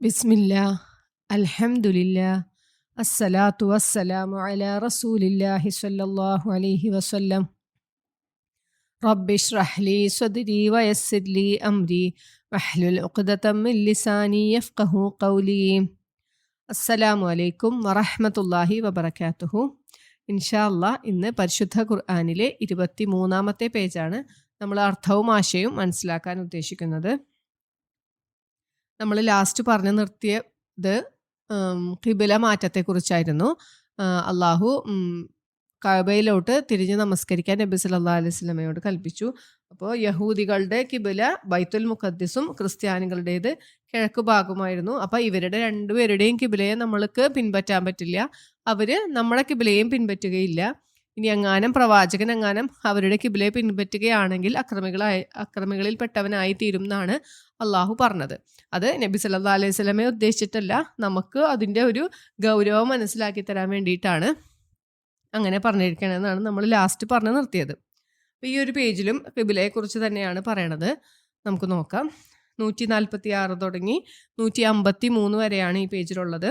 ബിസ്മില്ല അൽഹംദുലില്ല അസ്സലാത്തു വസ്സലാമു അലാ റസൂലില്ലാഹി സ്വല്ലല്ലാഹു അലൈഹി വസല്ലം റബ്ബി ഇശ്റഹ് ലി സ്വദ്രി വയസ്സിർ ലി അംരി വഹ്ലുൽ ഉഖ്ദതം മിൻ ലിസാനി യഫ്ഖഹു ഖൗലി അസ്സലാമു അലൈക്കും വറഹ്മത്തുള്ളാഹി വബറകാതുഹു ഇൻഷാ അല്ലാ ഇന്ന് പരിശുദ്ധ ഖുർആാനിലെ ഇരുപത്തി മൂന്നാമത്തെ പേജാണ് നമ്മൾ അർത്ഥവും ആശയവും മനസ്സിലാക്കാൻ ഉദ്ദേശിക്കുന്നത്. നമ്മൾ ലാസ്റ്റ് പറഞ്ഞു നിർത്തിയത് കിബില മാറ്റത്തെക്കുറിച്ചായിരുന്നു. അള്ളാഹു കബയിലോട്ട് തിരിഞ്ഞ് നമസ്കരിക്കാൻ നബി സല്ലാ അലൈഹി സ്വലമയോട് കൽപ്പിച്ചു. അപ്പോൾ യഹൂദികളുടെ കിബില ബൈത്തുൽ മുഖദ്ദിസും ക്രിസ്ത്യാനികളുടേത് കിഴക്ക് ഭാഗമായിരുന്നു. അപ്പോൾ ഇവരുടെ രണ്ടുപേരുടെയും കിബിലയെ നമ്മൾക്ക് പിൻപറ്റാൻ പറ്റില്ല. അവർ നമ്മളെ കിബിലയും പിൻപറ്റുകയില്ല. ഇനി എങ്ങാനും പ്രവാചകൻ എങ്ങാനും അവരുടെ കിബിലെ പിൻപറ്റുകയാണെങ്കിൽ അക്രമികളായി അക്രമികളിൽ പെട്ടവനായി തീരും എന്നാണ് അള്ളാഹു പറഞ്ഞത്. അത് നബി സല്ലാ അലൈഹി സ്വലമെ ഉദ്ദേശിച്ചിട്ടല്ല നമുക്ക് അതിന്റെ ഒരു ഗൗരവം മനസ്സിലാക്കി തരാൻ വേണ്ടിയിട്ടാണ് അങ്ങനെ പറഞ്ഞിരിക്കണമെന്നാണ് നമ്മൾ ലാസ്റ്റ് പറഞ്ഞു നിർത്തിയത്. ഈ ഒരു പേജിലും കിബിലയെ കുറിച്ച് തന്നെയാണ് പറയണത്. നമുക്ക് നോക്കാം. നൂറ്റി നാൽപ്പത്തി ആറ് തുടങ്ങി നൂറ്റി അമ്പത്തി മൂന്ന് വരെയാണ് ഈ പേജിലുള്ളത്.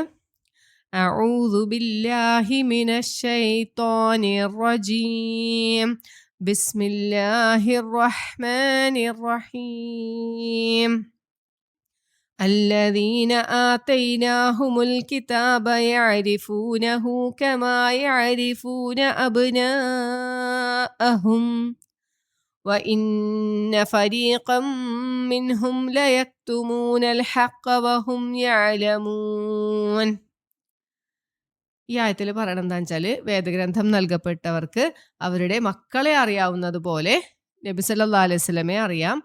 أعوذ بالله من الشيطان الرجيم. بسم الله الرحمن الرحيم. الذين آتيناهم الكتاب يعرفونه كما يعرفون أبناءهم وإن فريقا منهم ليكتمون الحق وهم يعلمون. ഈ ആയത്തിൽ പറയണം എന്താ വെച്ചാൽ വേദഗ്രന്ഥം നൽകപ്പെട്ടവർക്ക് അവരുടെ മക്കളെ അറിയാവുന്നത് പോലെ നബി സല്ലല്ലാഹു അലൈഹി സ്വലമെ അറിയാം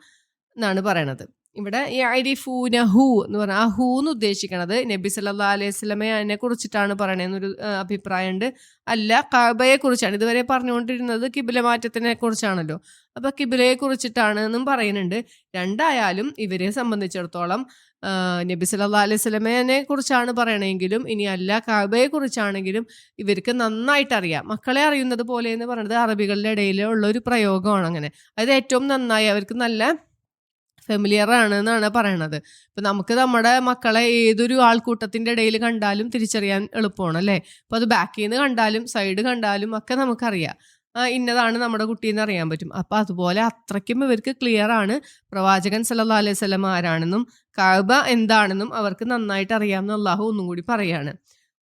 എന്നാണ് പറയണത്. ഇവിടെ ഈ ഐരിഫൂന ഹൂ എന്ന് പറഞ്ഞാൽ ആ ഹൂ എന്ന് ഉദ്ദേശിക്കണത് നബി സല്ലാ അലൈഹി വസല്ലമയെ കുറിച്ചിട്ടാണ് പറയണതെന്നൊരു അഭിപ്രായമുണ്ട്. അല്ല കബയെ കുറിച്ചാണ്. ഇതുവരെ പറഞ്ഞുകൊണ്ടിരുന്നത് കിബില മാറ്റത്തിനെ കുറിച്ചാണല്ലോ. അപ്പൊ കിബിലയെ കുറിച്ചിട്ടാണ് എന്നും പറയുന്നുണ്ട്. രണ്ടായാലും ഇവരെ സംബന്ധിച്ചിടത്തോളം നബി സല്ലാ അലൈഹി സ്വലമേനെ കുറിച്ചാണ് പറയണമെങ്കിലും ഇനി അല്ല കാബയെ കുറിച്ചാണെങ്കിലും ഇവർക്ക് നന്നായിട്ട് അറിയാം. മക്കളെ അറിയുന്നത് പോലെ എന്ന് പറയുന്നത് അറബികളുടെ ഇടയിൽ ഉള്ള ഒരു പ്രയോഗമാണ് അങ്ങനെ. അത് ഏറ്റവും നന്നായി അവർക്ക് നല്ല ഫെമിലിയർ ആണ് എന്നാണ് പറയണത്. ഇപ്പൊ നമുക്ക് നമ്മുടെ മക്കളെ ഏതൊരു ആൾക്കൂട്ടത്തിന്റെ ഇടയിൽ കണ്ടാലും തിരിച്ചറിയാൻ എളുപ്പമാണ് അല്ലേ? അപ്പൊ അത് ബാക്കിൽ നിന്ന് കണ്ടാലും സൈഡ് കണ്ടാലും ഒക്കെ നമുക്കറിയാം. ഇന്നതാണ് നമ്മുടെ കുട്ടീന്ന് അറിയാൻ പറ്റും. അപ്പൊ അതുപോലെ അത്രയ്ക്കും ഇവർക്ക് ക്ലിയർ ആണ്. പ്രവാചകൻ സല്ലല്ലാഹു അലൈഹി സ്വലം ആരാണെന്നും കഅബ എന്താണെന്നും അവർക്ക് നന്നായിട്ട് അറിയാമെന്ന് അള്ളാഹു ഒന്നും കൂടി പറയാണ്.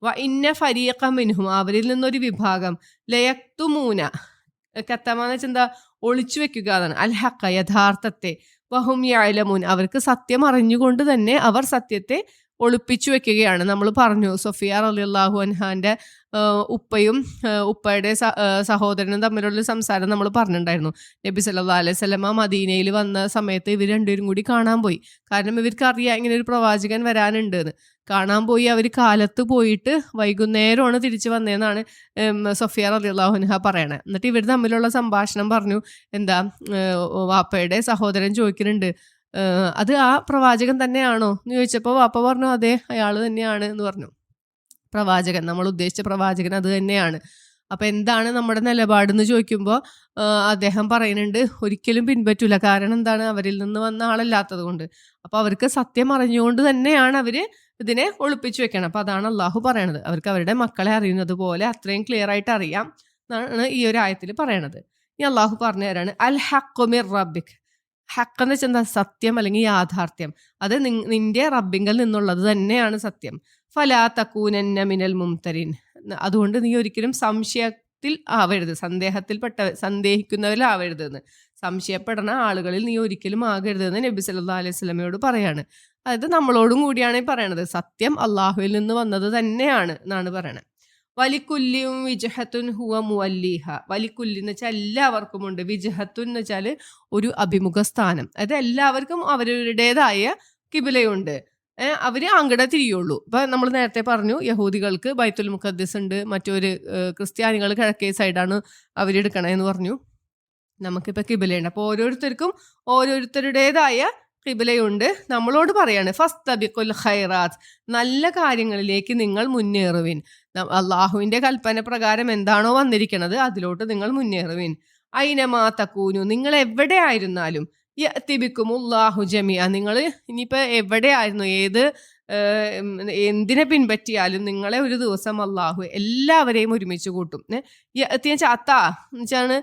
വ ഇന്ന ഫരീഖ മിൻഹും അവരിൽ നിന്നൊരു വിഭാഗം ലയക്തുമൂന കത്തമാന്ന് വെച്ചാൽ ഒളിച്ചു വെക്കുക അതാണ്. അൽഹക്ക യഥാർത്ഥത്തെ വഹും യഅലമൂൻ അവർക്ക് സത്യം അറിഞ്ഞുകൊണ്ട് തന്നെ അവർ സത്യത്തെ ഒളിപ്പിച്ചു വെക്കുകയാണ്. നമ്മൾ പറഞ്ഞു സൊഫിയ റളിയല്ലാഹു അൻഹാന്റെ ഉപ്പയും ഉപ്പയുടെ സഹോദരനും തമ്മിലുള്ള സംസാരം നമ്മൾ പറഞ്ഞിട്ടുണ്ടായിരുന്നു. നബി സല്ലാ അലൈഹി വസല്ലമ മദീനയിൽ വന്ന സമയത്ത് ഇവർ രണ്ടുപേരും കൂടി കാണാൻ പോയി. കാരണം ഇവർക്ക് അറിയാം ഇങ്ങനെ ഒരു പ്രവാചകൻ വരാനുണ്ട് എന്ന് കാണാൻ പോയി അവർ കാലത്ത് പോയിട്ട് വൈകുന്നേരമാണ് തിരിച്ചു വന്നതെന്നാണ് സൊഫിയ റളിയല്ലാഹു അൻഹ പറയണേ. എന്നിട്ട് ഇവർ തമ്മിലുള്ള സംഭാഷണം പറഞ്ഞു എന്താ വാപ്പയുടെ സഹോദരൻ ചോദിക്കുന്നുണ്ട് അത് ആ പ്രവാചകൻ തന്നെയാണോ? എന്ന് ചോദിച്ചപ്പോൾ വാപ്പ പറഞ്ഞു അതെ അയാൾ തന്നെയാണ് എന്ന് പറഞ്ഞു. പ്രവാചകൻ നമ്മൾ ഉദ്ദേശിച്ച പ്രവാചകൻ അത് തന്നെയാണ്. അപ്പൊ എന്താണ് നമ്മുടെ നിലപാടെന്ന് ചോദിക്കുമ്പോൾ അദ്ദേഹം പറയുന്നുണ്ട് ഒരിക്കലും പിൻപറ്റൂല. കാരണം എന്താണ്? അവരിൽ നിന്ന് വന്ന ആളല്ലാത്തത് കൊണ്ട്. അപ്പൊ അവർക്ക് സത്യം അറിഞ്ഞുകൊണ്ട് തന്നെയാണ് അവർ ഇതിനെ ഒളിപ്പിച്ചു വെക്കണം അപ്പൊ അതാണ് അള്ളാഹു പറയണത്. അവർക്ക് അവരുടെ മക്കളെ അറിയുന്നത് പോലെ അത്രയും ക്ലിയർ ആയിട്ട് അറിയാം എന്നാണ് ഈ ഒരു ആയത്തിൽ പറയണത്. ഈ അള്ളാഹു പറഞ്ഞു തരാണ് അൽ ഹക്കുമിർ റബ്ബിക്. ഹക്ക് എന്ന് വെച്ചാൽ എന്താ സത്യം അല്ലെങ്കിൽ യാഥാർത്ഥ്യം. അത് നിന്റെ റബ്ബിങ്കൽ നിന്നുള്ളത് തന്നെയാണ് സത്യം. ഫലാ തക്കൂനന്ന മിനൽ മുംതരിൻ. അതുകൊണ്ട് നീ ഒരിക്കലും സംശയത്തിൽ ആവരുത്. സന്ദേഹത്തിൽപ്പെട്ട സന്ദേഹിക്കുന്നവരിലാവരുത് എന്ന് സംശയപ്പെടുന്ന ആളുകളിൽ നീ ഒരിക്കലും ആകരുത് എന്ന് നബി സല്ലല്ലാഹു അലൈഹി സ്വലമയോട് പറയാണ്. അതായത് നമ്മളോടും കൂടിയാണ് ഈ പറയണത്. സത്യം അള്ളാഹുവിൽ നിന്ന് വന്നത് തന്നെയാണ് എന്നാണ് പറയണത്. വലിക്കുല്ലിയും വിജഹത്തുൻ ഹുവ മുവല്ലിഹ. വലിക്കുല്ലി എന്ന് വെച്ചാൽ എല്ലാവർക്കും ഉണ്ട്. വിജഹത്തുൻ എന്ന് വെച്ചാൽ ഒരു അഭിമുഖ സ്ഥാനം അതായത് എല്ലാവർക്കും അവരുടേതായ കിബിലയുണ്ട്. അവർ അങ്ങടെ തിരിയുള്ളൂ. ഇപ്പൊ നമ്മൾ നേരത്തെ പറഞ്ഞു യഹൂദികൾക്ക് ബൈത്തുൽ മുഖദ്ദിസ് ഉണ്ട്. മറ്റൊരു ക്രിസ്ത്യാനികൾ കിഴക്കേ സൈഡാണ് അവരെടുക്കണേന്ന് പറഞ്ഞു. നമുക്കിപ്പോ കിബിലയുണ്ട്. അപ്പോൾ ഓരോരുത്തർക്കും ഓരോരുത്തരുടേതായ കിബിലയുണ്ട് നമ്മളോട് പറയാണ് ഫസ്തബിക്കുൽ ഖൈറാത്ത് നല്ല കാര്യങ്ങളിലേക്ക് നിങ്ങൾ മുന്നേറുവിൻ. അള്ളാഹുവിന്റെ കൽപ്പന പ്രകാരം എന്താണോ വന്നിരിക്കുന്നത് അതിലോട്ട് നിങ്ങൾ മുന്നേറുവിൻ. അയിനമാ തക്കൂനു നിങ്ങൾ എവിടെ ആയിരുന്നാലും. യഅ്തിബിക്കുമുല്ലാഹു ജമിയ നിങ്ങൾ ഇനിയിപ്പോൾ എവിടെ ആയിരുന്നു? ഏത് എന്തിനെ പിൻപറ്റിയാലും നിങ്ങളെ ഒരു ദിവസം അള്ളാഹു എല്ലാവരെയും ഒരുമിച്ച് കൂട്ടും. എത്തിയ ചാത്ത എന്നുവെച്ചാണ്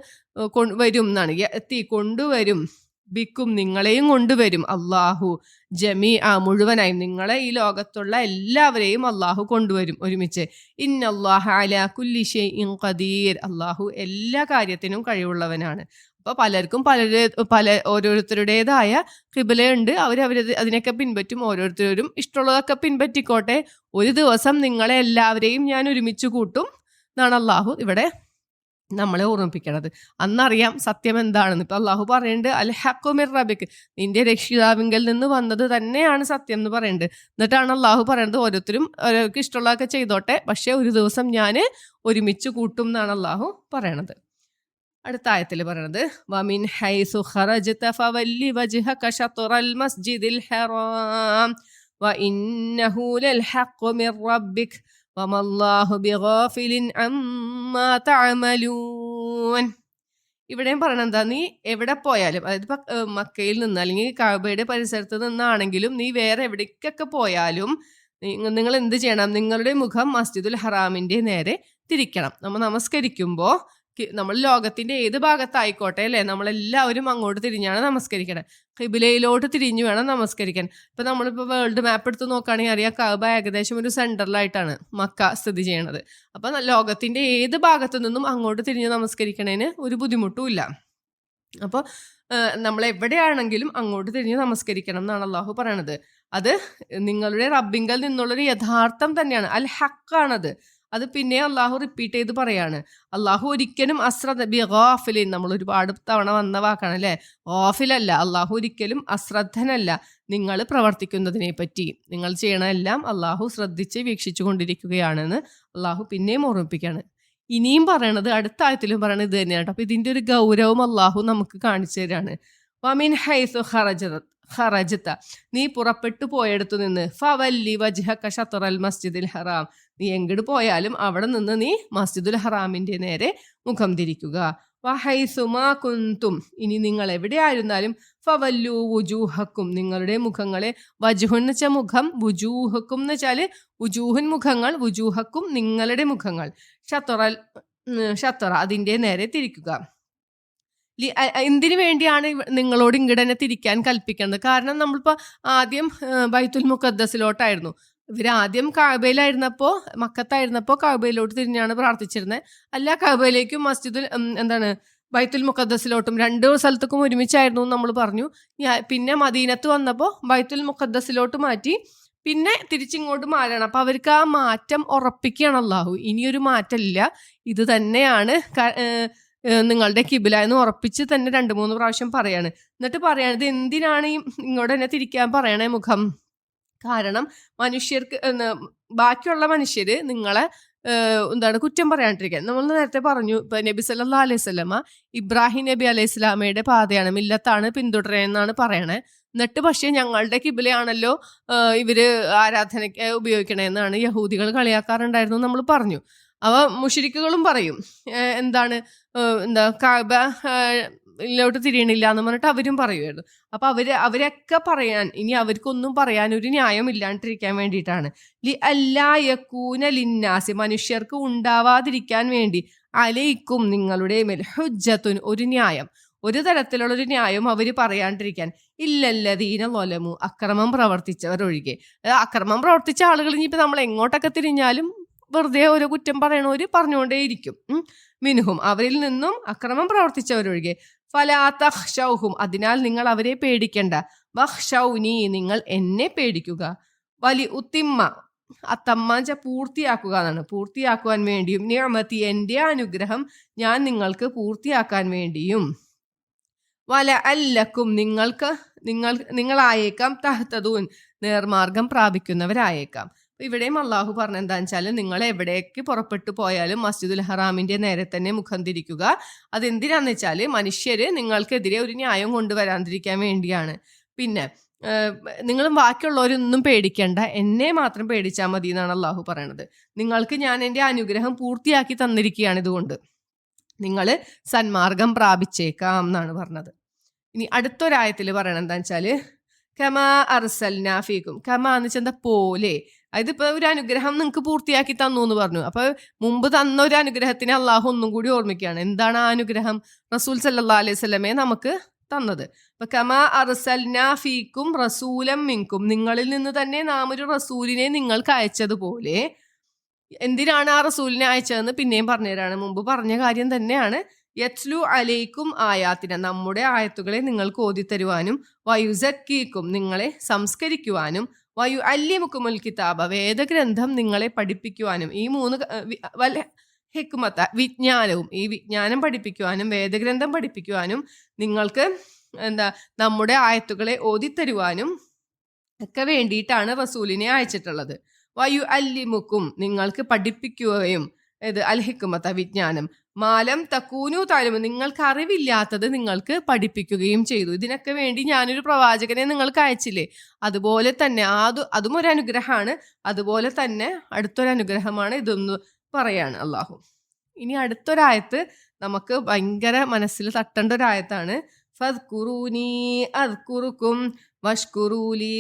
വരും എന്നാണ്. എത്തി കൊണ്ടുവരും. ബിക്കും നിങ്ങളെയും കൊണ്ടുവരും. അള്ളാഹു ജമീ ആ മുഴുവനായും നിങ്ങളെ ഈ ലോകത്തുള്ള എല്ലാവരെയും അള്ളാഹു കൊണ്ടുവരും ഒരുമിച്ച്. ഇന്നല്ലാഹ അല കുല്ലി ഇൻ ഖദീർ. അള്ളാഹു എല്ലാ കാര്യത്തിനും കഴിവുള്ളവനാണ്. അപ്പോൾ പലർക്കും പല പല ഓരോരുത്തരുടേതായ കിബിലയുണ്ട് അവർ അവർ അതിനൊക്കെ പിൻപറ്റും ഓരോരുത്തരും ഇഷ്ടമുള്ളതൊക്കെ പിൻപറ്റിക്കോട്ടെ. ഒരു ദിവസം നിങ്ങളെ എല്ലാവരെയും ഞാൻ ഒരുമിച്ച് കൂട്ടും എന്നാണ് അള്ളാഹു ഇവിടെ നമ്മളെ ഓർമ്മിപ്പിക്കണത്. അന്നറിയാം സത്യം എന്താണെന്ന് ഇപ്പം അള്ളാഹു പറയുന്നുണ്ട് അൽ ഹക്കുമിർ റബിക്ക് നിന്റെ രക്ഷിതാവിങ്കൽ നിന്ന് വന്നത് തന്നെയാണ് സത്യം എന്ന് പറയുന്നുണ്ട് എന്നിട്ടാണ് അള്ളാഹു പറയുന്നത് ഓരോരുത്തരും ഓരോർക്ക് ഇഷ്ടമുള്ളതൊക്കെ ചെയ്തോട്ടെ പക്ഷേ ഒരു ദിവസം ഞാൻ ഒരുമിച്ച് കൂട്ടും എന്നാണ് അള്ളാഹു പറയണത്. അടുത്ത ആയത്തിൽ പറയണത് വമിൻ ഹൈസു ഖറജ്ത ഫവല്ലി മസ്ജിദിൽ ഹറാം. വഇന്നഹു ലൽ മിർ ഇവിടെയും പറയണത് എന്താ? നീ എവിടെ പോയാലും അതായത് മക്കയിൽ നിന്ന് അല്ലെങ്കിൽ കാബയുടെ പരിസരത്ത് നിന്നാണെങ്കിലും നീ വേറെ എവിടേക്കൊക്കെ പോയാലും നിങ്ങൾ എന്ത് ചെയ്യണം? നിങ്ങളുടെ മുഖം മസ്ജിദുൽ ഹറാമിന്റെ നേരെ തിരിക്കണം. നമ്മൾ നമസ്കരിക്കുമ്പോൾ നമ്മൾ ലോകത്തിന്റെ ഏത് ഭാഗത്തായിക്കോട്ടെ അല്ലേ? നമ്മളെല്ലാവരും അങ്ങോട്ട് തിരിഞ്ഞാണ് നമസ്കരിക്കണേ. കിബിലയിലോട്ട് തിരിഞ്ഞു വേണം നമസ്കരിക്കാൻ. ഇപ്പൊ നമ്മളിപ്പോ വേൾഡ് മാപ്പ് എടുത്ത് നോക്കുകയാണെങ്കിൽ അറിയാം കാബ ഏകദേശം ഒരു സെന്ററിലായിട്ടാണ് മക്ക സ്ഥിതി ചെയ്യണത്. അപ്പൊ ലോകത്തിന്റെ ഏത് ഭാഗത്തു നിന്നും അങ്ങോട്ട് തിരിഞ്ഞ് നമസ്കരിക്കണേന് ഒരു ബുദ്ധിമുട്ടും ഇല്ല. അപ്പോൾ നമ്മൾ എവിടെയാണെങ്കിലും അങ്ങോട്ട് തിരിഞ്ഞ് നമസ്കരിക്കണം എന്നാണ് അള്ളാഹു പറയണത്. അത് നിങ്ങളുടെ റബ്ബിങ്കൽ നിന്നുള്ളൊരു യഥാർത്ഥം തന്നെയാണ്. അൽ ഹക്കാണത്. അത് പിന്നെ അള്ളാഹു റിപ്പീറ്റ് ചെയ്ത് പറയാണ്. അള്ളാഹു ഒരിക്കലും അശ്രദ്ധ ബി ഗാഫിലിൻ നമ്മൾ ഒരുപാട് തവണ വന്ന വാക്കാണ് അല്ലേ? ഓഫിലല്ല അള്ളാഹു ഒരിക്കലും അശ്രദ്ധനല്ല. നിങ്ങൾ പ്രവർത്തിക്കുന്നതിനെ പറ്റി നിങ്ങൾ ചെയ്യണമെല്ലാം അള്ളാഹു ശ്രദ്ധിച്ച് വീക്ഷിച്ചു കൊണ്ടിരിക്കുകയാണെന്ന് അള്ളാഹു പിന്നെയും ഓർമ്മിപ്പിക്കുകയാണ്. ഇനിയും പറയണത് അടുത്ത ആയത്തിലും പറയണത് ഇത് തന്നെയാണ് അപ്പൊ ഇതിന്റെ ഒരു ഗൗരവം അള്ളാഹു നമുക്ക് കാണിച്ചു തരാണ്. വമിൻ ഹൈസു ഹറജത് ഹറജത്ത നീ പുറപ്പെട്ടു പോയെടുത്തു നിന്ന് ഫവല്ലി വജ്ഹക ഷത്തറൽ മസ്ജിദിൽ ഹറാം. നീ എങ്ങോട്ട് പോയാലും അവിടെ നിന്ന് നീ മസ്ജിദുൽ ഹറാമിന്റെ നേരെ മുഖം തിരിക്കുക. വഹൈസുമാ കുന്തും. ഇനി നിങ്ങൾ എവിടെയായിരുന്നാലും ഫവല്ലു വുജൂഹക്കും. നിങ്ങളുടെ മുഖങ്ങളെ വജുഹുൻ എന്ന് വെച്ചാൽ മുഖം വുജൂഹക്കും എന്ന് വെച്ചാൽ വുജൂഹുൻ മുഖങ്ങൾ വുജൂഹക്കും നിങ്ങളുടെ മുഖങ്ങൾ. ഷത്തറൽ ഷത്തറ അതിന്റെ നേരെ തിരിക്കുക. എന്തിനു വേണ്ടിയാണ് നിങ്ങളോട് ഇങ്ങോട്ട് തന്നെ തിരിക്കാൻ കൽപ്പിക്കുന്നത്? കാരണം നമ്മളിപ്പോൾ ആദ്യം ബൈത്തുൽ മുഖദ്ദസിലോട്ടായിരുന്നു. ഇവർ ആദ്യം കാബയിലായിരുന്നപ്പോൾ മക്കത്തായിരുന്നപ്പോൾ കാബയിലോട്ട് തിരിഞ്ഞാണ് പ്രാർത്ഥിച്ചിരുന്നത് അല്ല കാബയിലേക്കും മസ്ജിദുൽ എന്താണ് ബൈത്തുൽ മുഖദ്ദസിലോട്ടും രണ്ട് സ്ഥലത്തേക്കും ഒരുമിച്ചായിരുന്നു നമ്മൾ പറഞ്ഞു. പിന്നെ മദീനത്ത് വന്നപ്പോൾ ബൈത്തുൽ മുഖദ്ദസിലോട്ട് മാറ്റി പിന്നെ തിരിച്ചിങ്ങോട്ട് മാറണം. അപ്പൊ അവർക്ക് ആ മാറ്റം ഉറപ്പിക്കുകയാണ് അള്ളാഹു. ഇനിയൊരു മാറ്റമില്ല. ഇത് തന്നെയാണ് നിങ്ങളുടെ കിബില എന്ന് ഉറപ്പിച്ച് തന്നെ രണ്ട് മൂന്ന് പ്രാവശ്യം പറയാണ്. എന്നിട്ട് പറയണത് എന്തിനാണ് ഈ ഇങ്ങോട്ട് തന്നെ തിരിക്കാൻ പറയണേ മുഖം? കാരണം മനുഷ്യർക്ക് ബാക്കിയുള്ള മനുഷ്യര് നിങ്ങളെ എന്താണ് കുറ്റം പറയാണ്ടിരിക്കാൻ. നമ്മൾ നേരത്തെ പറഞ്ഞു ഇപ്പൊ നബി സല്ലാ അലൈഹി സ്വലമ ഇബ്രാഹിം നബി അലൈഹി സ്വലാമയുടെ പാതയാണ് മില്ലത്താണ് പിന്തുടരുന്നതെന്നാണ് പറയണേ. എന്നിട്ട് പക്ഷേ ഞങ്ങളുടെ കിബിലയാണല്ലോ ഇവർ ആരാധനയ്ക്ക് ഉപയോഗിക്കണേന്നാണ് യഹൂദികൾ കളിയാക്കാറുണ്ടായിരുന്നു നമ്മൾ പറഞ്ഞു. അവ മുഷിരിക്കുകളും പറയും എന്താണ് എന്താ കാബ ിലോട്ട് തിരിയണില്ല എന്ന് പറഞ്ഞിട്ട് അവരും പറയുമായിരുന്നു അപ്പൊ അവർ അവരൊക്കെ പറയാൻ ഇനി അവർക്കൊന്നും പറയാൻ ഒരു ന്യായം ഇല്ലാണ്ടിരിക്കാൻ വേണ്ടിയിട്ടാണ്. ലി അല്ലായക്കൂന ലിന്നാസി മനുഷ്യർക്ക് ഉണ്ടാവാതിരിക്കാൻ വേണ്ടി അലയിക്കും നിങ്ങളുടെ മേൽ ഹുജ്ജത്തുൻ ഒരു ന്യായം. ഒരു തരത്തിലുള്ള ഒരു ന്യായം അവർ പറയാണ്ടിരിക്കാൻ. ഇല്ലല്ലതീന ലൊലമു അക്രമം പ്രവർത്തിച്ചവർ ഒഴികെ അക്രമം പ്രവർത്തിച്ച ആളുകൾ ഇനിയിപ്പോൾ നമ്മൾ എങ്ങോട്ടൊക്കെ തിരിഞ്ഞാലും വെറുതെ ഒരു കുറ്റം പറയണവർ പറഞ്ഞുകൊണ്ടേയിരിക്കും. മിനുഹും അവരിൽ നിന്നും അക്രമം പ്രവർത്തിച്ചവരൊഴികെ. ഫലാത്തഹ്ഷൗഹും അതിനാൽ നിങ്ങൾ അവരെ പേടിക്കണ്ട. വഹ്ഷൗനി നിങ്ങൾ എന്നെ പേടിക്കുക. വലി ഉത്തിമ്മ അത്തമ്മാഞ്ച പൂർത്തിയാക്കുക എന്നാണ്. പൂർത്തിയാക്കുവാൻ വേണ്ടിയും നിയമത്തി എന്റെ അനുഗ്രഹം ഞാൻ നിങ്ങൾക്ക് പൂർത്തിയാക്കാൻ വേണ്ടിയും. വല അല്ലക്കും നിങ്ങൾക്ക് നിങ്ങൾ നിങ്ങളായേക്കാം. തഹത്തതൂൻ നേർമാർഗം പ്രാപിക്കുന്നവരായേക്കാം. ഇവിടെയും അള്ളാഹു പറഞ്ഞ എന്താണെന്ന് വെച്ചാൽ നിങ്ങൾ എവിടേക്ക് പുറപ്പെട്ടു പോയാലും മസ്ജിദുൽ ഹറാമിന്റെ നേരെ തന്നെ മുഖം തിരിക്കുക. അതെന്തിനാന്ന് വെച്ചാൽ മനുഷ്യര് നിങ്ങൾക്കെതിരെ ഒരു ന്യായം കൊണ്ടുവരാതിരിക്കാൻ വേണ്ടിയാണ്. പിന്നെ നിങ്ങളും ബാക്കിയുള്ളവരൊന്നും പേടിക്കേണ്ട. എന്നെ മാത്രം പേടിച്ചാൽ മതി എന്നാണ് അള്ളാഹു പറയണത്. നിങ്ങൾക്ക് ഞാൻ എന്റെ അനുഗ്രഹം പൂർത്തിയാക്കി തന്നിരിക്കുകയാണ് ഇതുകൊണ്ട്. നിങ്ങൾ സന്മാർഗം പ്രാപിച്ചേക്കാം എന്നാണ് പറഞ്ഞത്. ഇനി അടുത്തൊരായത്തിൽ പറയണത് എന്താ വെച്ചാൽ കമാ അർസൽ നാഫീക്കും കമാ എന്ന് വെച്ചാൽ എന്താ പോലെ? അതായത് ഇപ്പൊ ഒരു അനുഗ്രഹം നിങ്ങൾക്ക് പൂർത്തിയാക്കി തന്നു എന്ന് പറഞ്ഞു. അപ്പൊ മുമ്പ് തന്ന ഒരു അനുഗ്രഹത്തിന് അള്ളാഹു ഒന്നും കൂടി ഓർമ്മിക്കുകയാണ്. എന്താണ് ആ അനുഗ്രഹം? റസൂൽ സല്ലാ അലൈഹി സ്വലമെ നമുക്ക് തന്നത്. അപ്പൊ കമാ അർസൽനാ ഫീക്കും റസൂലം മിങ്കും നിങ്ങളിൽ നിന്ന് തന്നെ നാം ഒരു റസൂലിനെ നിങ്ങൾക്ക് അയച്ചതുപോലെ എന്തിനാണ് ആ റസൂലിനെ അയച്ചതെന്ന് പിന്നെയും പറഞ്ഞുതരാണ്. മുമ്പ് പറഞ്ഞ കാര്യം തന്നെയാണ്. യത്ലു അലൈക്കും ആയാത്തിന. നമ്മുടെ ആയത്തുകളെ നിങ്ങൾക്ക് ഓതിത്തരുവാനും വയുസക്കീക്കും നിങ്ങളെ സംസ്കരിക്കുവാനും വയു അല്യമുക്കുമുൽ കിതാബ വേദഗ്രന്ഥം നിങ്ങളെ പഠിപ്പിക്കുവാനും ഈ മൂന്ന് വല്ല ഹെക്കുമത്ത വിജ്ഞാനവും ഈ വിജ്ഞാനം പഠിപ്പിക്കുവാനും വേദഗ്രന്ഥം പഠിപ്പിക്കുവാനും നിങ്ങൾക്ക് എന്താ നമ്മുടെ ആയത്തുകളെ ഓതിത്തരുവാനും ഒക്കെ വേണ്ടിയിട്ടാണ് റസൂലിനെ അയച്ചിട്ടുള്ളത്. വയു അല്ലിമുക്കും നിങ്ങൾക്ക് പഠിപ്പിക്കുകയും ഇത് അൽഹിക്കുമത്ത വിജ്ഞാനം മാലം തക്കൂനു താലും നിങ്ങൾക്ക് അറിവില്ലാത്തത് നിങ്ങൾക്ക് പഠിപ്പിക്കുകയും ചെയ്തു. ഇതിനൊക്കെ വേണ്ടി ഞാനൊരു പ്രവാചകനെ നിങ്ങൾക്ക് അയച്ചില്ലേ? അതുപോലെ തന്നെ ആതു അതും ഒരു അനുഗ്രഹമാണ് അതുപോലെ തന്നെ അടുത്തൊരു അനുഗ്രഹമാണ് ഇതൊന്ന് പറയാണ് അള്ളാഹു. ഇനി അടുത്തൊരായത്ത് നമുക്ക് ഭയങ്കര മനസ്സിൽ തട്ടേണ്ട ഒരായത്താണ്.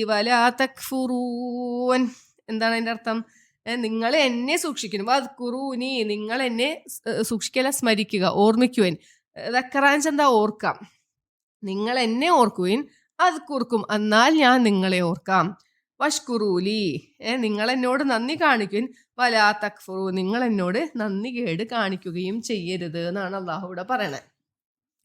വലാ എന്താണ് അതിന്റെ അർത്ഥം? നിങ്ങൾ എന്നെ സൂക്ഷിക്കുന്നു. അത് കുറൂനി നിങ്ങൾ എന്നെ സൂക്ഷിക്കല സ്മരിക്കുക ഓർമ്മിക്കുവൻ. ദക്കറാൻസ് എന്താ ഓർക്കാം? നിങ്ങൾ എന്നെ ഓർക്കുവിൻ അത് കുറുക്കും. എന്നാൽ ഞാൻ നിങ്ങളെ ഓർക്കാം. വഷ്കുറൂലി ഏ നിങ്ങൾ എന്നോട് നന്ദി കാണിക്കുവിൻ. വലാ തക്ഫുറു നിങ്ങൾ എന്നോട് നന്ദി കേട് കാണിക്കുകയും ചെയ്യരുത് എന്നാണ് അള്ളാഹുവിടെ പറയണത്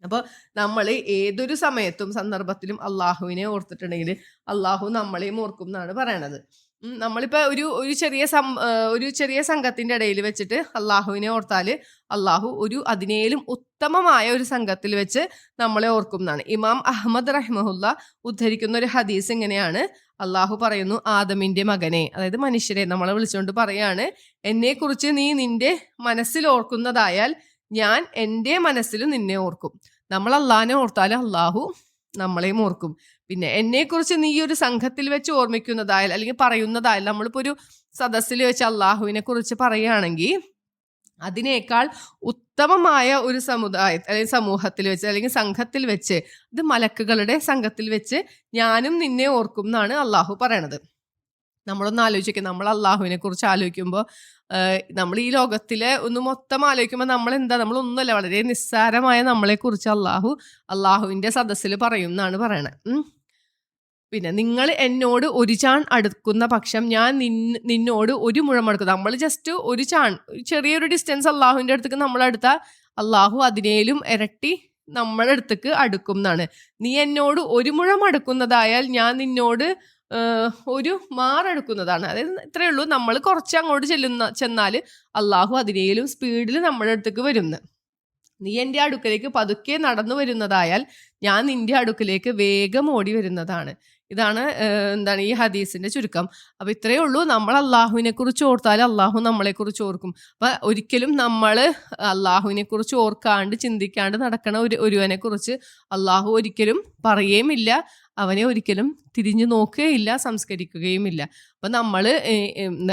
അപ്പോൾ നമ്മൾ ഏതൊരു സമയത്തും സന്ദർഭത്തിലും അള്ളാഹുവിനെ ഓർത്തിട്ടുണ്ടെങ്കിൽ അള്ളാഹു നമ്മളെയും ഓർക്കും എന്നാണ് പറയണത്. നമ്മളിപ്പോൾ ഒരു ഒരു ചെറിയ സം ഒരു ചെറിയ സംഘത്തിന്റെ ഇടയിൽ വെച്ചിട്ട് അള്ളാഹുവിനെ ഓർത്താൽ അള്ളാഹു ഒരു അതിനേലും ഉത്തമമായ ഒരു സംഘത്തിൽ വെച്ച് നമ്മളെ ഓർക്കും എന്നാണ്. ഇമാം അഹമ്മദ് റഹ്മഹുല്ല ഉദ്ധരിക്കുന്ന ഒരു ഹദീസ് ഇങ്ങനെയാണ്. അള്ളാഹു പറയുന്നു ആദമിന്റെ മകനെ അതായത് മനുഷ്യരെ നമ്മളെ വിളിച്ചുകൊണ്ട് പറയാണ് എന്നെക്കുറിച്ച് നീ നിന്റെ മനസ്സിൽ ഓർക്കുന്നതായാൽ ഞാൻ എന്റെ മനസ്സിലും നിന്നെ ഓർക്കും. നമ്മൾ അള്ളാഹിനെ ഓർത്താൽ അള്ളാഹു നമ്മളെയും ഓർക്കും. പിന്നെ എന്നെക്കുറിച്ച് നീ ഒരു സംഘത്തിൽ വെച്ച് ഓർമ്മിക്കുന്നതായാലും അല്ലെങ്കിൽ പറയുന്നതായാലും നമ്മളിപ്പോൾ ഒരു സദസ്സിൽ വെച്ച് അള്ളാഹുവിനെ കുറിച്ച് പറയുകയാണെങ്കിൽ അതിനേക്കാൾ ഉത്തമമായ ഒരു സമുദായ അല്ലെങ്കിൽ സമൂഹത്തിൽ വെച്ച് അല്ലെങ്കിൽ സംഘത്തിൽ വെച്ച് അത് മലക്കുകളുടെ സംഘത്തിൽ വെച്ച് ഞാനും നിന്നെ ഓർക്കും എന്നാണ് അള്ളാഹു പറയണത്. നമ്മളൊന്ന് ആലോചിക്കുക നമ്മൾ അള്ളാഹുവിനെ കുറിച്ച് ആലോചിക്കുമ്പോൾ നമ്മൾ ഈ ലോകത്തിലെ ഒന്ന് മൊത്തം ആലോചിക്കുമ്പോൾ നമ്മൾ എന്താ നമ്മളൊന്നുമല്ല വളരെ നിസ്സാരമായ നമ്മളെക്കുറിച്ച് അള്ളാഹു അള്ളാഹുവിന്റെ സദസ്സിൽ പറയും എന്നാണ് പറയണത് പിന്നെ നിങ്ങൾ എന്നോട് ഒരു ചാൺ അടുക്കുന്ന പക്ഷം ഞാൻ നിന്നോട് ഒരു മുഴം അടുക്കും. നമ്മൾ ജസ്റ്റ് ഒരു ചാൺ ചെറിയൊരു ഡിസ്റ്റൻസ് അള്ളാഹുവിന്റെ അടുത്തേക്ക് നമ്മളടുത്ത അള്ളാഹു അതിനേലും ഇരട്ടി നമ്മളെടുത്തേക്ക് അടുക്കും എന്നാണ്. നീ എന്നോട് ഒരു മുഴം അടുക്കുന്നതായാൽ ഞാൻ നിന്നോട് ഒരു മാറെടുക്കുന്നതാണ്. അതായത് ഇത്രയേ ഉള്ളൂ. നമ്മൾ കുറച്ച് അങ്ങോട്ട് ചെല്ലുന്ന ചെന്നാൽ അള്ളാഹു അതിനേലും സ്പീഡിൽ നമ്മുടെ അടുത്തേക്ക് വരുന്നു. നീ എന്റെ അടുക്കലേക്ക് പതുക്കെ നടന്നു വരുന്നതായാൽ ഞാൻ നിന്റെ അടുക്കലേക്ക് വേഗം ഓടി വരുന്നതാണ്. ഇതാണ് എന്താണ് ഈ ഹദീസിന്റെ ചുരുക്കം. അപ്പൊ ഇത്രയേ ഉള്ളൂ. നമ്മൾ അള്ളാഹുവിനെ കുറിച്ച് ഓർത്താൽ അള്ളാഹു നമ്മളെ കുറിച്ച് ഓർക്കും. അപ്പൊ ഒരിക്കലും നമ്മൾ അള്ളാഹുവിനെ കുറിച്ച് ഓർക്കാണ്ട് ചിന്തിക്കാണ്ട് നടക്കണ ഒരു ഒരുവനെ കുറിച്ച് അള്ളാഹു ഒരിക്കലും പറയുകയുമില്ല. അവനെ ഒരിക്കലും തിരിഞ്ഞു നോക്കുകയില്ല സംസ്കരിക്കുകയുമില്ല. അപ്പൊ നമ്മൾ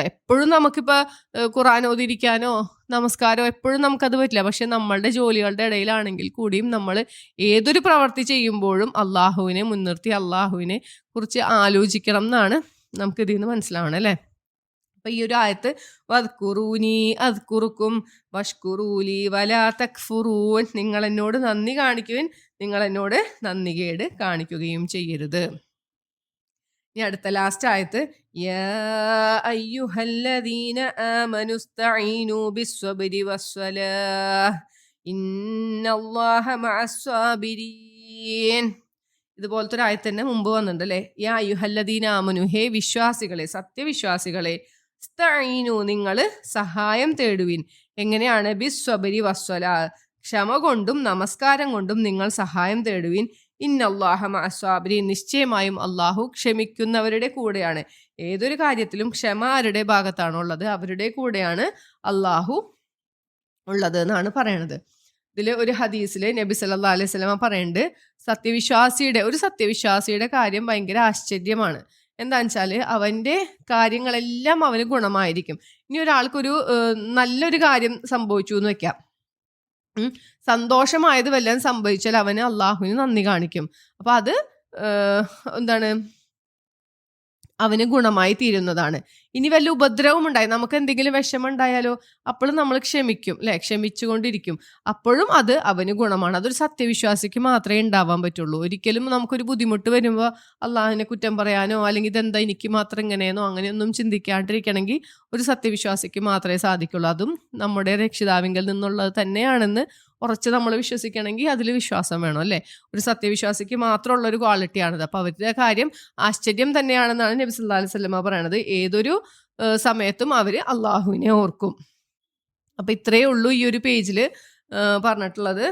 എപ്പോഴും നമുക്കിപ്പോൾ ഖുറാൻ ഓതിരിക്കാനോ നമസ്കാരം എപ്പോഴും നമുക്കത് പറ്റില്ല. പക്ഷെ നമ്മളുടെ ജോലികളുടെ ഇടയിലാണെങ്കിൽ കൂടിയും നമ്മൾ ഏതൊരു പ്രവൃത്തി ചെയ്യുമ്പോഴും അള്ളാഹുവിനെ മുൻനിർത്തി അള്ളാഹുവിനെ കുറിച്ച് ആലോചിക്കണം എന്നാണ് നമുക്ക് ഇതിൽ നിന്ന് മനസ്സിലാവണം അല്ലേ? അപ്പൊ ഈ ഒരു ആയത്ത് വദ്കുറൂനി അദ്കുറുക്കും വഷ്കുറൂലി വലാ തക്ഫുറൂൻ നിങ്ങൾ എന്നോട് നന്ദി കാണിക്കുവിൻ നിങ്ങൾ എന്നോട് നന്ദികേട് കാണിക്കുകയും ചെയ്യരുത്. ഇനി അടുത്ത ലാസ്റ്റ് ആയത്ത് ഇതുപോലത്തെ ഒരു ആയത്ത് തന്നെ മുമ്പ് വന്നിട്ടുണ്ട് അല്ലേ? യാ അയ്യുഹല്ലദീന ആമനു ഹേ വിശ്വാസികളെ സത്യവിശ്വാസികളെ സ്തഈനു നിങ്ങൾ സഹായം തേടുവിൻ. എങ്ങനെയാണ്? ബിസ്വബരി വസ്വല ക്ഷമ കൊണ്ടും നമസ്കാരം കൊണ്ടും നിങ്ങൾ സഹായം തേടുവിൻ. ഇന്നല്ലാഹ അസ്വാബരി നിശ്ചയമായും അള്ളാഹു ക്ഷമിക്കുന്നവരുടെ കൂടെയാണ്. ഏതൊരു കാര്യത്തിലും ക്ഷമ ആരുടെ ഭാഗത്താണോ ഉള്ളത് അവരുടെ കൂടെയാണ് അള്ളാഹു ഉള്ളത് എന്നാണ് പറയണത്. ഇതിൽ ഒരു ഹദീസിൽ നബി സല്ലാ അലൈഹി സ്വലമ പറയുന്നുണ്ട് സത്യവിശ്വാസിയുടെ ഒരു സത്യവിശ്വാസിയുടെ കാര്യം ഭയങ്കര ആശ്ചര്യമാണ്. എന്താണെന്ന് വെച്ചാൽ അവന്റെ കാര്യങ്ങളെല്ലാം അവന് ഗുണമായിരിക്കും. ഇനി ഒരാൾക്കൊരു നല്ലൊരു കാര്യം സംഭവിച്ചു എന്ന് വെക്കാം. സന്തോഷമായത് വല്ലതും സംഭവിച്ചാൽ അവന് അള്ളാഹുവിന് നന്ദി കാണിക്കും. അപ്പൊ അത് എന്താണ് അവന് ഗുണമായി തീരുന്നതാണ്. ഇനി വല്ല ഉപദ്രവം ഉണ്ടായി നമുക്ക് എന്തെങ്കിലും വിഷമം ഉണ്ടായാലോ അപ്പോഴും നമ്മൾ ക്ഷമിക്കും അല്ലെ ക്ഷമിച്ചുകൊണ്ടിരിക്കും. അപ്പോഴും അത് അവന് ഗുണമാണ്. അതൊരു സത്യവിശ്വാസിക്ക് മാത്രമേ ഉണ്ടാവാൻ പറ്റുള്ളൂ. ഒരിക്കലും നമുക്കൊരു ബുദ്ധിമുട്ട് വരുമ്പോൾ അള്ളാഹിനെ കുറ്റം പറയാനോ അല്ലെങ്കിൽ ഇതെന്താ എനിക്ക് മാത്രം ഇങ്ങനെയെന്നോ അങ്ങനെയൊന്നും ചിന്തിക്കാണ്ടിരിക്കണമെങ്കിൽ ഒരു സത്യവിശ്വാസിക്ക് മാത്രമേ സാധിക്കുള്ളൂ. അതും നമ്മുടെ രക്ഷിതാവിങ്കിൽ നിന്നുള്ളത് തന്നെയാണെന്ന് ഉറച്ച് നമ്മൾ വിശ്വസിക്കണമെങ്കിൽ അതിൽ വിശ്വാസം വേണം അല്ലേ? ഒരു സത്യവിശ്വാസിക്ക് മാത്രമുള്ള ഒരു ക്വാളിറ്റിയാണിത് അപ്പോൾ അവരുടെ കാര്യം ആശ്ചര്യം തന്നെയാണെന്നാണ് നബി സല്ലാ അലൈഹി പറയണത് ഏതൊരു സമയത്തും അവർ അള്ളാഹുവിനെ ഓർക്കും. അപ്പോൾ ഇത്രയേ ഉള്ളൂ ഈ ഒരു പേജിൽ പറഞ്ഞിട്ടുള്ളത്.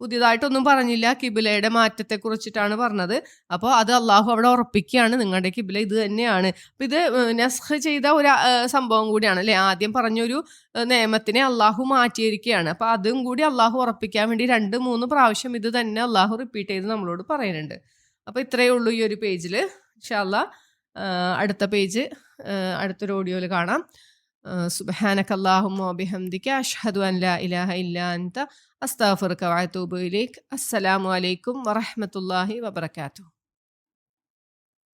പുതിയതായിട്ടൊന്നും പറഞ്ഞില്ല. കിബിലയുടെ മാറ്റത്തെ കുറിച്ചിട്ടാണ് പറഞ്ഞത്. അപ്പോൾ അത് അള്ളാഹു അവിടെ ഉറപ്പിക്കുകയാണ്. നിങ്ങളുടെ കിബില ഇത് തന്നെയാണ്. അപ്പം ഇത് നെസ്ഹ് ചെയ്ത ഒരു സംഭവം കൂടിയാണ് അല്ലേ? ആദ്യം പറഞ്ഞൊരു നിയമത്തിനെ അള്ളാഹു മാറ്റിയിരിക്കുകയാണ്. അപ്പോൾ അതും കൂടി അള്ളാഹു ഉറപ്പിക്കാൻ വേണ്ടി രണ്ട് മൂന്ന് പ്രാവശ്യം ഇത് തന്നെ അള്ളാഹു റിപ്പീറ്റ് ചെയ്ത് നമ്മളോട് പറയുന്നുണ്ട്. അപ്പോൾ ഇത്രയേ ഉള്ളൂ ഈ ഒരു പേജിൽ ഇൻഷാല്ല അടുത്ത പേജ് അടുത്തൊരു ഓഡിയോയിൽ കാണാം. സുബഹാനക അല്ലാഹുമ്മ വബിഹംദിക അഷ്ഹദു അൻ ലാ ഇലാഹ ഇല്ലാ അൻത അസ്തഗ്ഫിറുക വഅതൂബു ഇലൈക്. അസ്സലാമു അലൈക്കും വറഹ്മത്തുള്ളാഹി വബറകാതുഹു.